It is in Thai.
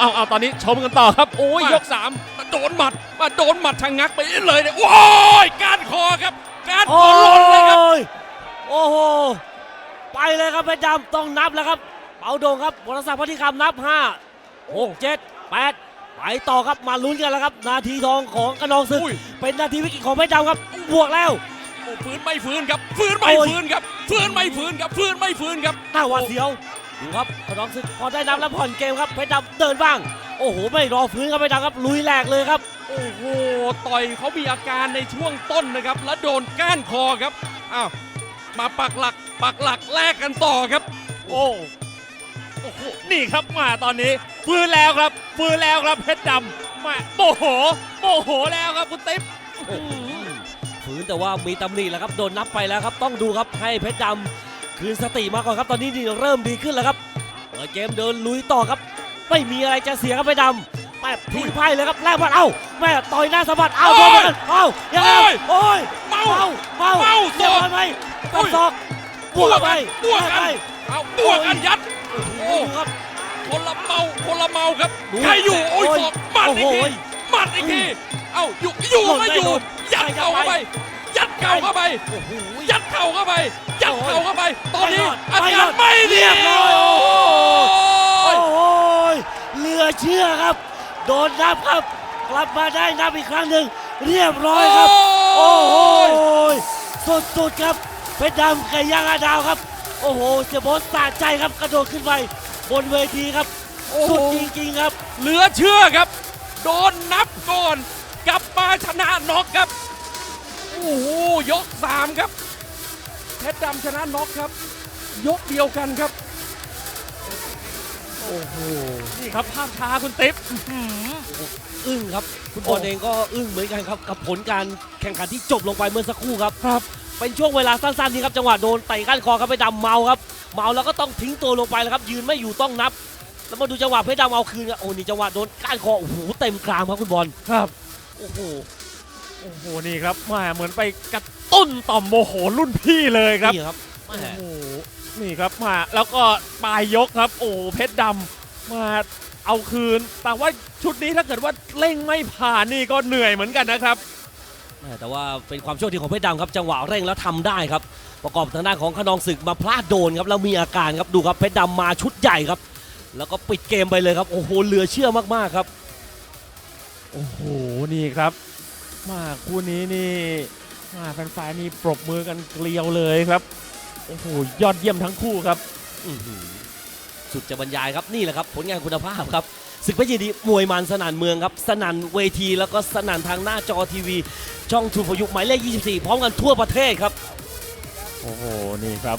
เอาเอาตอนนี้ชมกันต่อครับโอ้ยมายกสามมาโดนหมัดมาโดนหมัดทางงักไปเลยเนี่ยโอ้ยก้านคอครับก้านคโอ้อหล่นเลยครับยโอ้โหไปเลยครับเพชรดำต้องนับแล้วครับเปาโด่งครับวรศักดิ์พัทธิคำนับ5 6 7 8ไปต่อครับมาลุ้นกันแล้วครับ นาทีทองของกระนองศึกอุ้ยเป็นนาทีวิกฤตของเพชรดำครับบวกแล้วโอ้ฟื้นไม่ฟื้นครับฟื้นไม่โอ้ยฟื้นครับฟื้นไม่ฟื้นครับฟื้นไม่ฟื้นครับหน้าหวาดเสียว ดูครับกระนองศึกพอได้นับแล้วผ่อนเกมครับเพชรดำเดินบ้าง โอ้โห ไม่รอฟื้นครับเพชรดำครับลุยแหลกเลยครับ โอ้โหต่อยเขามีอาการในช่วงต้นนะครับ แล้วโดนก้านคอครับอ้าวมาปักหลักปักหลักแลกกันต่อครับ โอ้โอ้โหนี่ครับมาตอนนี้ฟื้นแล้วครับฟื้นแล้วครับเพชรดำมาโมโหโมโหแล้วครับคุณติ๊บโอ้โหฝืนแต่ว่ามีตำหนิแล้วครับโดนนับไปแล้วครับ ต้องดูครับให้เพชรดำ คืนสติมาก่อนครับตอนนี้นี่เริ่มดีขึ้นแล้วครับเปิดเกมเดินลุยต่อครับ ไม่มีอะไรจะเสียครับเพชรดำแม่ทิ้งไพ่เลยครับแลกบัตรเอ้าแม่ต่อยหน้าสะบัดเอ้าโอ้โดยนกันเอ้ายังไงโอ้ยโอ้ยเมาเมาเมาเมาเรียบร้อยไหมโอ้ตัดยศอกบวกไปบวกกันไปเอาบวกกันยัดโอ้โหโอ้ดูครับคนละเมาคนละเมาครับดูใครอยู่โอ้ยโอ้ยศอกหมัดโอ้อีโหกทีหมัดอีกทีเอ้าอยู่อยู่หล่นไม่ไม่อยู่หล่นยัดเข่าเข้าไป ยัดเข่าเข้าไป โอ้โห ยัดเข่าเข้าไป ยัดเข่าเข้าไป ตอนนี้ไม่อารอดการไม่ดีเรียบร้อย โอ้โอ้ยโหเหลือเชื่อครับ โดนนับครับ กลับมาได้นับอีกครั้งหนึ่งเรียบร้อยครับ โอ้โหสุดๆครับเพชรดำไก่ย่างอาดาวครับ โอ้โหเสียโบอสสะใจครับกระโดดขึ้นไปบนเวทีครับโอ้โห สุดจริงๆครับ เหลือเชื่อครับ โดนนับก่อน กลับมาชนะน็อกครับ โอ้โหยกสามครับเพชรดำชนะน็อกครับ ยกเดียวกันครับ โอ้โหนี่ครับภาพช้าคุณติ๊บอื้อหือ อึ้งครับ คุณบโอ้อลเองก็อึ้งเหมือนกันครับ กับผลการแข่งขันที่จบลงไปเมื่อสักครู่ครับ ครับ เป็นช่วงเวลาสั้นๆนี้ครับจังหวะโดนเตะก้านคอครับเพชรดำเมาครับ เมาแล้วก็ต้องทิ้งตัวลงไปแล้วครับ ยืนไม่อยู่ต้องนับ แล้วมาดูจังหวะเพชรดำเอาคืนครับโอ้นี่จังหวะโดนก้านคอโอ้โหเต็มกรามครับคุณบอลครับ โอ้โห โอ้โหนี่ครับแมาเหมือนไปกระตุ้นต่อมโมโหรุ่นพี่เลยครับนี่ครับแม่โอ้โหนี่ครับมาแล้วก็ปลายยกครับ โอ้โหเพชรดำมาเอาคืน แต่ว่าชุดนี้ถ้าเกิดว่าเร่งไม่ผ่านนี่ก็เหนื่อยเหมือนกันนะครับแม่แต่ว่าเป็นความโชคดีของเพชรดำครับจังหวะเร่งแล้วทำได้ครับ ประกอบทางด้านของขนองศึกมาพลาดโดนครับแล้วมีอาการครับดูครับเพชรดำมาชุดใหญ่ครับ แล้วก็ปิดเกมไปเลยครับโอ้โหเหลือเชื่อมากๆครับโอ้โหนี่ครับ มาคู่นี้นี่มาแฟนๆนี่ปรบมือกันเกลียวเลยครับโอ้โหยอดเยี่ยมทั้งคู่ครับอื้อหือสุดจะบรรยายครับนี่แหละครับ ผลงานคุณภาพครับศึกเพชรยินดีมวยมันสนั่นเมืองครับ สนั่นเวทีแล้วก็สนั่นทางหน้าจอทีวี ช่องทูพยุกหมายเลข 24 พร้อมกันทั่วประเทศครับ โอ้โหนี่ครับ